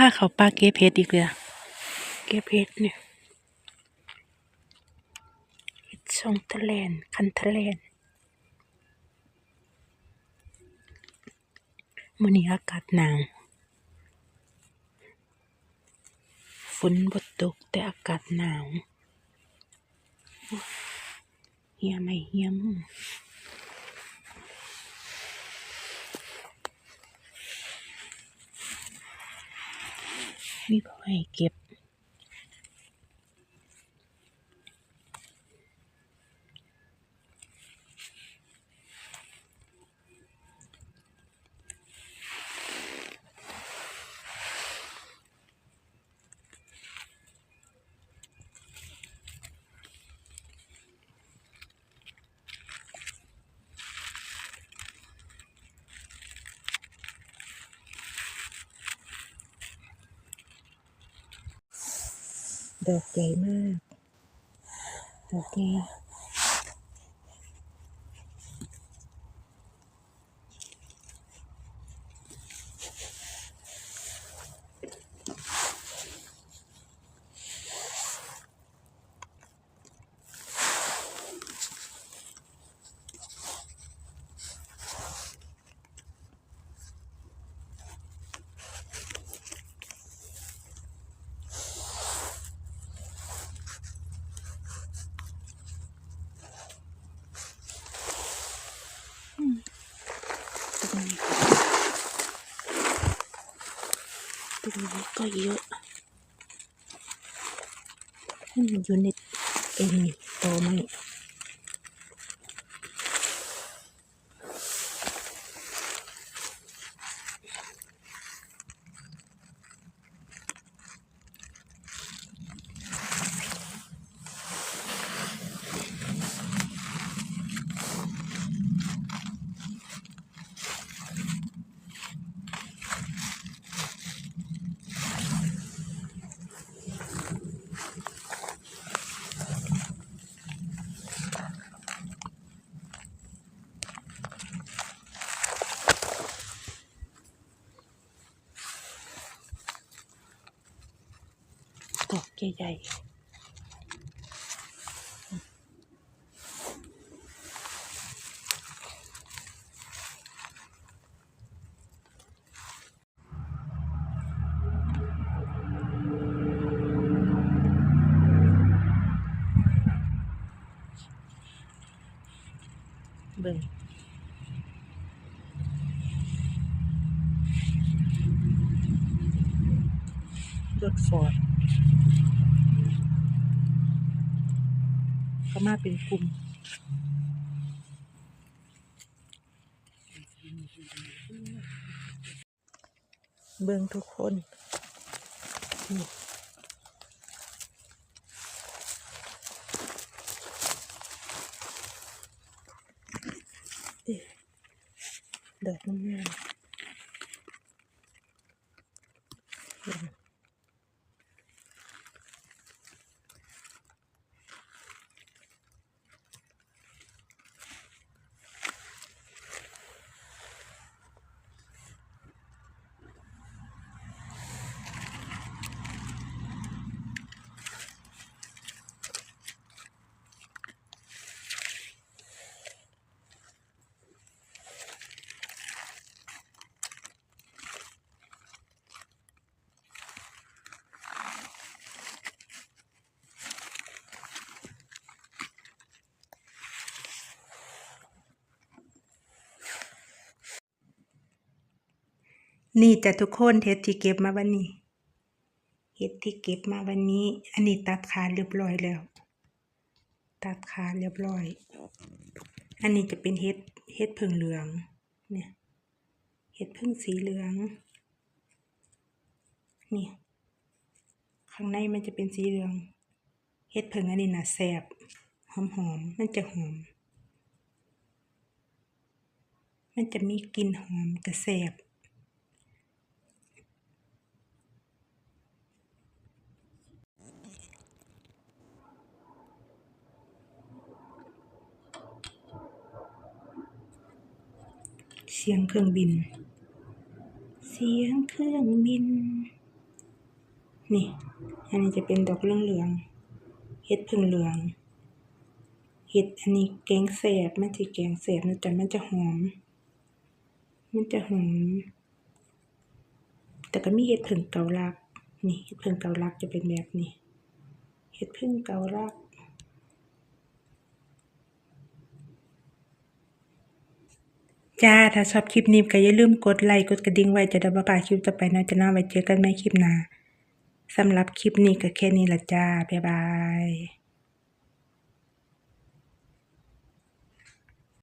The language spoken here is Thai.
ผ้าเขาปลาเก็บเห็ดอีกเลยเก็บเห็ดเนี่ยชองทะเลนคันทะเลนมื้อนี้อากาศหนาวฝนบ่ตกแต่อากาศหนาวเฮียไม่เฮียมง มีพ่อให้เก็บ ดอกใหญ่มาก ดอกนี้ตรง นี้ก็เยอะให้มันอยู่ในเอ็นโตไหม ดอกใหญ่ๆเบิ่งรถฟอร์ด เขามาเป็นกลุ่มเบิ่งทุกคนนี่เอ๊ะดอกงามๆเบิ่ง นี่จะทุกคนเห็ดที่เก็บมาวันนี้ เห็ดที่เก็บมาวันนี้ อันนี้ตัดขาเรียบร้อยแล้ว ตัดขาเรียบร้อย อันนี้จะเป็นเห็ดเห็ดผึ่งเหลือง เนี่ย เห็ดผึ่งสีเหลือง นี่ ข้างในมันจะเป็นสีเหลือง เห็ดผึ่งอันนี้น่ะแซ่บหอมหอมมันจะหอม มันจะมีกลิ่นหอมแต่แซ่บ เสียงเครื่องบิน เสียงเครื่องบิน นี่ อันนี้จะเป็นดอกเหลืองเฮ็ดพึ่งเหลืองเฮ็ดอันนี้แกงแซ่บมันสิแกงแซ่บนะจ๊ะมันจะหอม มันจะหอม แต่ก็มีเฮ็ดผึ่งเกาลัดนี่เฮ็ดผึ่งเกาลัดจะเป็นแบบนี้เฮ็ดผึ่งเกาลัด จ้า ถ้าชอบคลิปนี้ก็อย่าลืมกดไลค์กดกระดิ่งไว้จะได้บ่พลาดคลิปต่อไปนะจะน่าไว้เจอกันใหม่คลิปหน้าสำหรับคลิปนี้ก็แค่นี้ละจ้า บ๊ายบาย